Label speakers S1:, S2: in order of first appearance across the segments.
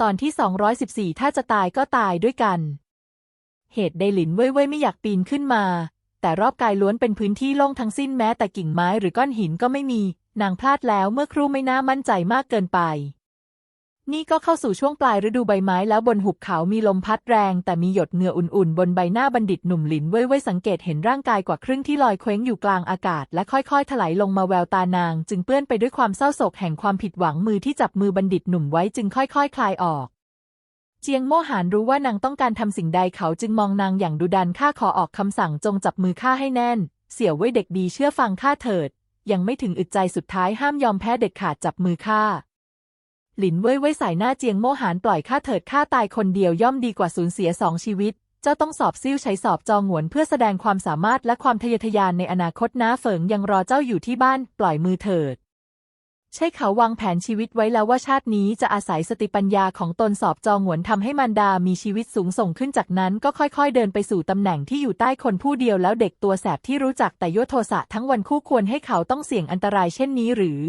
S1: ตอนที่ 214 ถ้าจะตายก็ตายด้วยกัน เหตุใดหลินเว่ยเว่ยไม่อยากปีนขึ้นมา แต่รอบกายล้วนเป็นพื้นที่โล่งทั้งสิ้นแม้แต่กิ่งไม้หรือก้อนหินก็ไม่มี นางพลาดแล้วเมื่อครู่ไม่น่ามั่นใจมากเกินไป นี่ก็เข้าสู่ช่วงปลายฤดูใบไม้แล้วบนหุบเขามีลมพัดแรง แต่มีหยดเหงื่ออุ่นๆ บนใบหน้าบัณฑิตหนุ่มหลินเว่ยเว่ยสังเกตเห็นร่างกายกว่าครึ่งที่ลอยเคว้งอยู่กลางอากาศ และค่อยๆ ถลายลงมาแววตานาง จึงเปื้อนไปด้วยความเศร้าโศกแห่งความผิดหวังมือที่จับมือบัณฑิตหนุ่มไว้จึงค่อยๆคลายออก เจียงโม่หานรู้ว่านางต้องการทำสิ่งใดเขาจึงมองนางอย่างดุดันข้าขอออกคำสั่งจงจับมือข้าให้แน่น เสี่ยวเว่ยเด็กดีเชื่อฟังข้าเถิด ยังไม่ถึงอึดใจสุดท้ายห้ามยอมแพ้เด็ดขาดจับมือข้า หลินเว่ยเว่ยสายหน้าเจียงโมหานปล่อยข้าเถิดข้าตายคนเดียวย่อมดีกว่าสูญเสียสองชีวิต เจ้าต้องสอบซิ่วใช้สอบจองหวนเพื่อแสดงความสามารถและความทะเยอทะยานในอนาคตน้าเฟิงยังรอเจ้าอยู่ที่บ้าน ปล่อยมือเถิด ใช่เขาวางแผนชีวิตไว้แล้วว่าชาตินี้จะอาศัยสติปัญญาของตนสอบจองหวนทำให้มารดามีชีวิตสูงส่งขึ้นจากนั้นก็ค่อยๆ เดินไปสู่ตำแหน่งที่อยู่ใต้คนผู้เดียวแล้วเด็กตัวแสบที่รู้จักแต่ยั่วโทสะทั้งวันคู่ควรให้เขาต้องเสี่ยงอันตรายเช่นนี้หรือ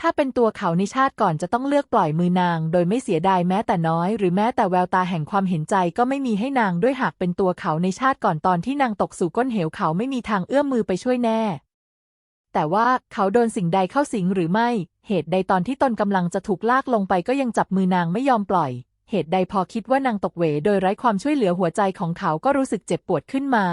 S1: ถ้าเป็นตัวเขาในชาติก่อนจะต้องเลือกปล่อยมือนาง โดยไม่เสียดายแม้แต่น้อย หรือแม้แต่แววตาแห่งความเห็นใจก็ไม่มีให้นางด้วยหากเป็นตัวเขาในชาติก่อนตอนที่นางตกสู่ก้นเหวเขาไม่มีทางเอื้อมมือไปช่วยแน่ แต่ว่าเขาโดนสิ่งใดเข้าสิงหรือไม่ เหตุใดตอนที่ตนกำลังจะถูกลากลงไปก็ยังจับมือนางไม่ยอมปล่อย เหตุใดพอคิดว่านางตกเหวโดยไร้ความช่วยเหลือหัวใจของเขาก็รู้สึกเจ็บปวดขึ้นมา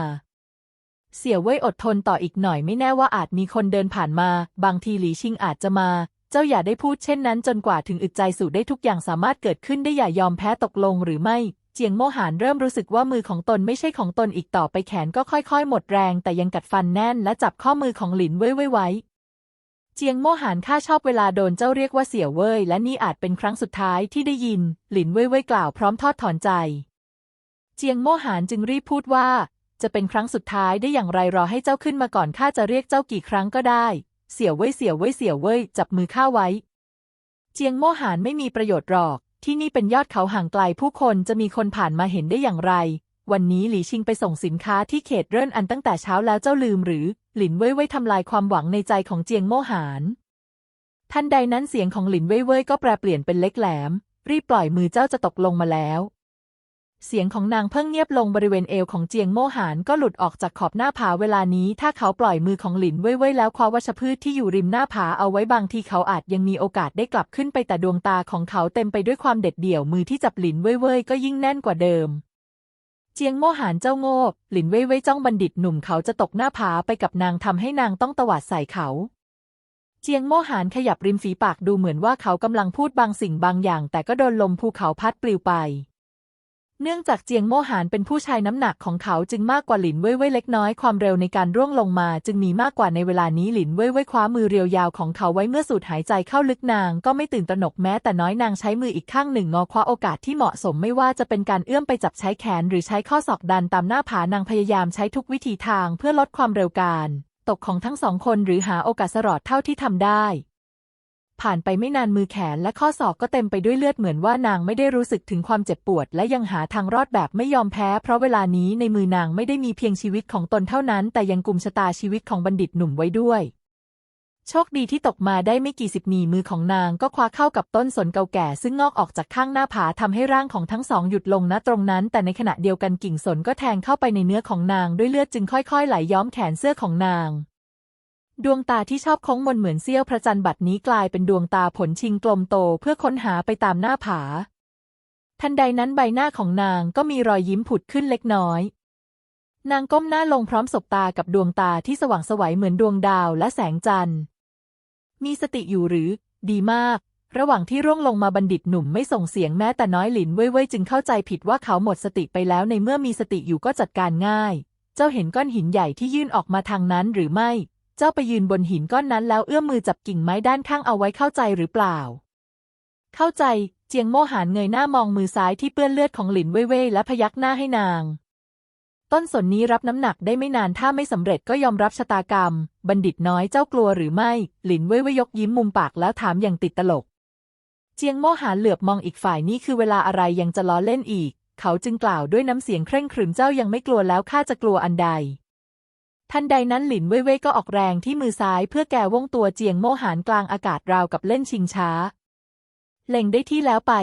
S1: เสี่ยวเว่ยอดทนต่ออีกหน่อยไม่แน่ว่าอาจมีคนเดินผ่านมา บางทีหลีชิงอาจจะมา เจ้าอย่าได้พูดเช่นนั้นจนกว่าถึงอึดใจสู่ได้ทุกอย่างสามารถเกิดขึ้นได้อย่ายอมแพ้ตกลงหรือไม่ เจียงโมหานเริ่มรู้สึกว่ามือของตนไม่ใช่ของตนอีกต่อไปแขนก็ค่อยๆ หมดแรง แต่ยังกัดฟันแน่นและจับข้อมือของหลินเว่ยเว่ยไว้เจียงโมหานข้าชอบเวลาโดนเจ้าเรียกว่าเสี่ยวเว่ยและนี่อาจเป็นครั้งสุดท้ายที่ได้ยิน หลินเว่ยเว่ยกล่าวพร้อมทอดถอนใจ เจียงโมหานจึงรีบพูดว่า จะเป็นครั้งสุดท้ายได้อย่างไรรอให้เจ้าขึ้นมาก่อนข้าจะเรียกเจ้ากี่ครั้งก็ได้ เสี่ยวเว่ยเสี่ยวเว่ยเสี่ยวเว่ยจับมือข้าไว้ เจียงโม่หานไม่มีประโยชน์หรอก ที่นี่เป็นยอดเขาห่างไกลผู้คนจะมีคนผ่านมาเห็นได้อย่างไร วันนี้หลีชิงไปส่งสินค้าที่เขตเริ่นอันตั้งแต่เช้าแล้วเจ้าลืมหรือ หลินเว่ยเว่ยทำลายความหวังในใจของเจียงโม่หานทันใดนั้นเสียงของหลินเว่ยเว่ยก็แปรเปลี่ยนเป็นเล็กแหลม รีบปล่อยมือเจ้าจะตกลงมาแล้ว เสียงของนางเพิ่งเงียบลงบริเวณเอวของเจียงโมหานก็หลุดออกจากขอบหน้าผาเวลานี้ ถ้าเขาปล่อยมือของหลินเว่ยเว่ยแล้วคว้าวัชพืชที่อยู่ริมหน้าผาเอาไว้บางทีเขาอาจยังมีโอกาสได้กลับขึ้นไปแต่ดวงตาของเขาเต็มไปด้วยความเด็ดเดี่ยวมือที่จับหลินเว่ยเว่ยก็ยิ่งแน่นกว่าเดิม เจียงโมหานเจ้าโง่หลินเว่ยเว่ยจ้องบัณฑิตหนุ่มเขาจะตกหน้าผาไปกับนางทำให้นางต้องตวาดใส่เขาเจียงโมหานขยับริมฝีปากดูเหมือนว่าเขากำลังพูดบางสิ่งบางอย่าง แต่ก็โดนลมภูเขาพัดปลิวไป เนื่องจากเจียงโมหานเป็นผู้ชายน้ำหนักของเขาจึงมากกว่าหลินเว่ยเว่ยเล็กน้อยความเร็วในการร่วงลงมาจึงมีมากกว่าในเวลานี้หลินเว่ยเว่ยคว้ามือเรียวยาวของเขาไว้เมื่อสูดหายใจเข้าลึกนางก็ไม่ตื่นตระหนกแม้แต่น้อยนางใช้มืออีกข้างหนึ่งงอคว้าโอกาสที่เหมาะสมไม่ว่าจะเป็นการเอื้อมไปจับใช้แขนหรือใช้ข้อศอกดันตามหน้าผานางพยายามใช้ทุกวิถีทางเพื่อลดความเร็วการ ตกของทั้งสองคนหรือหาโอกาสสรอดเท่าที่ทำได้ ผ่านไปไม่นานมือแขนและข้อศอกก็เต็มไปด้วยเลือดเหมือนว่านางไม่ได้รู้สึกถึงความเจ็บปวด และยังหาทางรอดแบบไม่ยอมแพ้ เพราะเวลานี้ในมือนางไม่ได้มีเพียงชีวิตของตนเท่านั้น แต่ยังกุมชะตาชีวิตของบัณฑิตหนุ่มไว้ด้วย โชคดีที่ตกมาได้ไม่กี่สิบนีมือของนางก็คว้าเข้ากับต้นสนเก่าแก่ ซึ่งงอกออกจากข้างหน้าผาทำให้ร่างของทั้งสองหยุดลงณตรงนั้น แต่ในขณะเดียวกันกิ่งสนก็แทงเข้าไปในเนื้อของนางด้วยเลือดจึงค่อยๆไหลย้อมแขนเสื้อของนาง ดวงตาที่ชอบโค้งมนเหมือนเสี้ยวพระจันทร์บัดนี้กลายเป็นดวงตาผลชิงกลมโตเพื่อค้นหาไปตามหน้าผา ทันใดนั้นใบหน้าของนางก็มีรอยยิ้มผุดขึ้นเล็กน้อย นางก้มหน้าลงพร้อมสบตากับดวงตาที่สว่างสวัยเหมือนดวงดาวและแสงจันทร์ มีสติอยู่หรือ ดีมาก ระหว่างที่ร่วงลงมาบัณฑิตหนุ่มไม่ส่งเสียงแม้แต่น้อยหลินเว่ยเว่ยจึงเข้าใจผิดว่าเขาหมดสติไปแล้วในเมื่อมีสติอยู่ก็จัดการง่าย เจ้าเห็นก้อนหินใหญ่ที่ยื่นออกมาทางนั้นหรือไม่ เจ้าไปยืนบนหินก้อนนั้นแล้วเอื้อมมือจับกิ่งไม้ด้านข้างเอาไว้เข้าใจหรือเปล่า เข้าใจ เจียงโม่หานเงยหน้ามองมือซ้ายที่เปื้อนเลือดของหลินเว่ยเว่ยและพยักหน้าให้นาง ต้นสนนี้รับน้ำหนักได้ไม่นานถ้าไม่สำเร็จก็ยอมรับชะตากรรม บัณฑิตน้อยเจ้ากลัวหรือไม่ หลินเว่ยเว่ยยกยิ้มมุมปากแล้วถามอย่างติดตลก เจียงโม่หานเหลือบมองอีกฝ่ายนี่คือเวลาอะไรยังจะล้อเล่นอีก เขาจึงกล่าวด้วยน้ำเสียงเคร่งครึมเจ้ายังไม่กลัวแล้วข้าจะกลัวอันใด ทันใดนั้นหลินเว่ยเว่ยก็ออกแรงที่มือซ้ายเพื่อแกว่งตัวเจียงโม่หานกลางอากาศราวกับเล่นชิงช้า เล็งได้ที่แล้วไป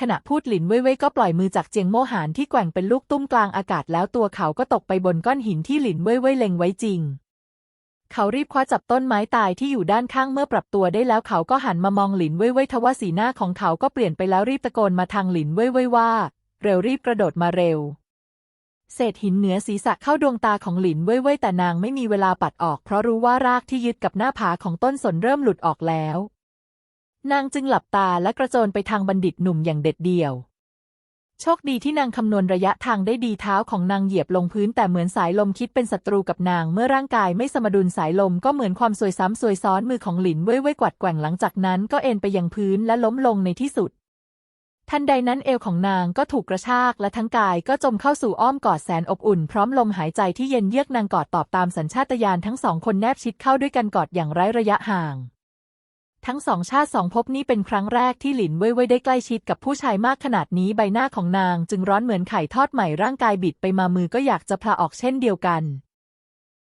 S1: ขณะพูดหลินเว่ยเว่ยก็ปล่อยมือจากเจียงโมหานที่แกว่งเป็นลูกตุ้มกลางอากาศแล้วตัวเขาก็ตกไปบนก้อนหินที่หลินเว่ยเว่ยเล็งไว้จริง เขารีบคว้าจับต้นไม้ตายที่อยู่ด้านข้างเมื่อปรับตัวได้แล้วเขาก็หันมามองหลินเว่ยเว่ยทว่าสีหน้าของเขาก็เปลี่ยนไปแล้วรีบตะโกนมาทางหลินเว่ยเว่ยว่า เร็วรีบกระโดดมาเร็ว เศษหินเหนือศีรษะเข้าดวงตาของหลินเว่ยเว่ยแต่นางไม่มีเวลาปัดออก เพราะรู้ว่ารากที่ยึดกับหน้าผาของต้นสนเริ่มหลุดออกแล้ว นางจึงหลับตาและกระโจนไปทางบัณฑิตหนุ่มอย่างเด็ดเดี่ยว โชคดีที่นางคำนวณระยะทางได้ดีเท้าของนางเหยียบลงพื้นแต่เหมือนสายลมคิดเป็นศัตรูกับนางเมื่อร่างกายไม่สมดุลสายลมก็เหมือนความซวยซ้ำซวยซ้อนมือของหลินเว่ยเว่ยกวัดแกว่งหลังจากนั้นก็เอ็นไปยังพื้นและล้มลงในที่สุด ทันใดนั้นเอวของนางก็ถูกกระชากและทั้งกายก็จมเข้าสู่อ้อมกอดแสนอบอุ่นพร้อมลมหายใจที่เย็นเยือกนางกอดตอบตามสัญชาตญาณทั้งสองคนแนบชิดเข้าด้วยกันกอดอย่างไร้ระยะห่าง ทั้งสองชาติสองภพนี้เป็นครั้งแรกที่หลินเว่ยเว่ยได้ใกล้ชิดกับผู้ชายมากขนาดนี้ใบหน้าของนางจึงร้อนเหมือนไข่ทอดใหม่ร่างกายบิดไปมามือก็อยากจะพลาออกเช่นเดียวกัน